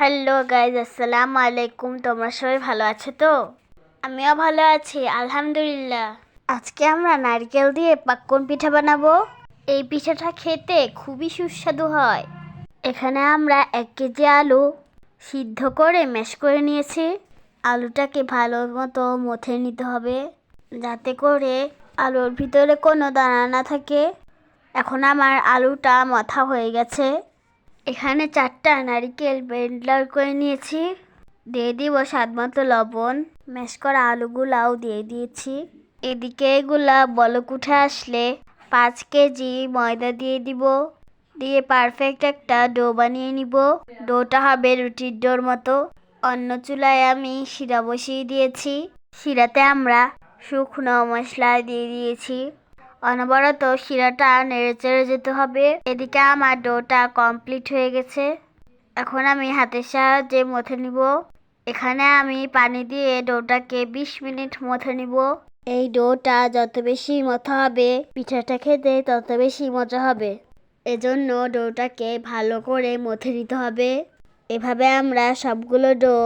Hello guys, আসসালামু আলাইকুম। তোমরা সবাই ভালো আছো তো? আমিও ভালো আছি, আলহামদুলিল্লাহ। আজকে আমরা নারকেল দিয়ে পাক্কন পিঠা বানাবো। এই পিঠাটা খেতে খুবই সুস্বাদু হয়। এখানে আমরা এক কেজি আলু সিদ্ধ করে ম্যাশ করে নিয়েছি। আলুটাকে ভালো মতো মথে নিতে হবে, যাতে করে আলুর ভিতরে কোনো দানা না থাকে। এখন আমার আলুটা মাথা হয়ে গেছে। এখানে চারটা নারিকেল ব্লেন্ডার করে নিয়েছি। দিয়ে দিব স্বাদ মতো লবণ। ম্যাশ করা আলুগুলাও দিয়ে দিয়েছি। এদিকে এগুলা বলক উঠে আসলে পাঁচ কেজি ময়দা দিয়ে দিব। দিয়ে পারফেক্ট একটা ডো বানিয়ে নিব। ডোটা হবে রুটির ডোর মতো। অন্য চুলায় আমি শিরা বসিয়ে দিয়েছি। শিরাতে আমরা শুকনো মশলা দিয়ে দিয়েছি। অনবরত শিরাটা নেড়ে চেড়ে যেতে হবে। এদিকে আমার ডোটা কমপ্লিট হয়ে গেছে। এখন আমি হাতের সাহায্যে মথে নিব। এখানে আমি পানি দিয়ে ডোটাকে বিশ মিনিট মথে নিব। এই ডোটা যত বেশি মথা হবে, পিঠাটা খেতে তত বেশি মজা হবে। এজন্য ডোটাকে ভালো করে মথে নিতে হবে। এভাবে আমরা সবগুলো ডো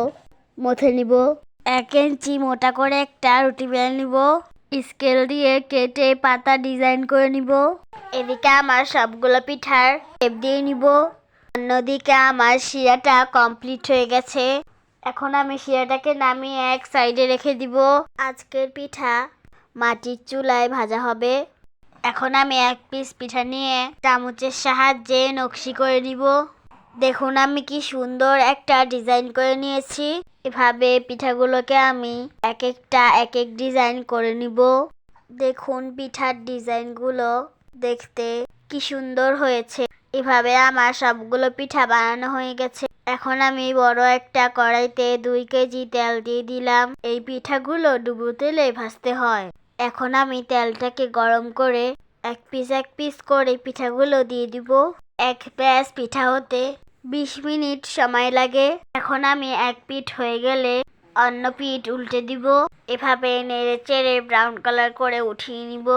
মথে নিব। এক ইঞ্চি মোটা করে একটা রুটি বেলে নিব। স্কেল দিয়ে কেটে পাতা ডিজাইন করে নিব। এদিকে আমার সবগুলো পিঠার শেপ দিয়ে নিব। অন্যদিকে আমার শিরাটা কমপ্লিট হয়ে গেছে। এখন আমি শিরাটাকে নামিয়ে এক সাইডে রেখে দিব। আজকের পিঠা মাটির চুলায় ভাজা হবে। এখন আমি এক পিস পিঠা নিয়ে চামচের সাহায্যে নকশি করে নিব। দেখুন আমি কি সুন্দর একটা ডিজাইন করে নিয়েছি। এভাবে পিঠাগুলোকে আমি এক একটা এক এক ডিজাইন করে নিব। দেখুন পিঠার ডিজাইনগুলো দেখতে কি সুন্দর হয়েছে। এভাবে আমার সবগুলো পিঠা বানানো হয়ে গেছে। এখন আমি বড় একটা কড়াইতে দুই কেজি তেল দিয়ে দিলাম। এই পিঠাগুলো ডুবো তেলে ভাজতে হয়। এখন আমি তেলটাকে গরম করে এক পিস এক পিস করে পিঠাগুলো দিয়ে দিব। এক প্যাস পিঠা হতে বিশ মিনিট সময় লাগে। এখন আমি এক পিঠ হয়ে গেলে অন্য পিঠ উল্টে দিব, এভাবে নেড়ে চেড়ে ব্রাউন কালার করে উঠিয়ে নিব।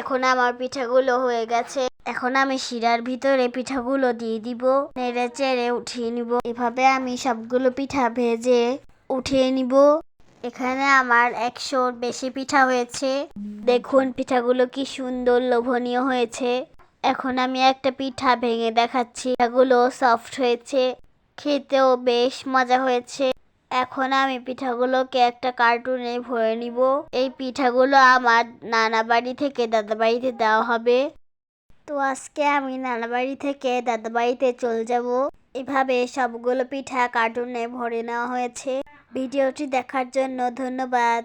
এখন আমার পিঠাগুলো হয়ে গেছে। এখন আমি শিরার ভিতরে পিঠাগুলো দিয়ে দিব, নেড়ে চেড়ে উঠিয়ে নিব। এভাবে আমি সবগুলো পিঠা ভেজে উঠিয়ে নিব। এখানে আমার একশোর বেশি পিঠা হয়েছে। দেখুন পিঠাগুলো কি সুন্দর লোভনীয় হয়েছে। এখন আমি একটা পিঠা ভেঙে দেখাচ্ছি। পিঠাগুলো সফট হয়েছে। খেতেও বেশ মজা হয়েছে। এখন আমি পিঠাগুলোকে একটা কার্টুনে ভরে নিব। এই পিঠাগুলো আমার নানা বাড়ি থেকে দাদা বাড়িতে দেওয়া হবে। তো আজকে আমি নানা বাড়ি থেকে দাদা বাড়িতে চলে যাব। এভাবে সবগুলো পিঠা কার্টুনে ভরে নেওয়া হয়েছে। ভিডিওটি দেখার জন্য ধন্যবাদ।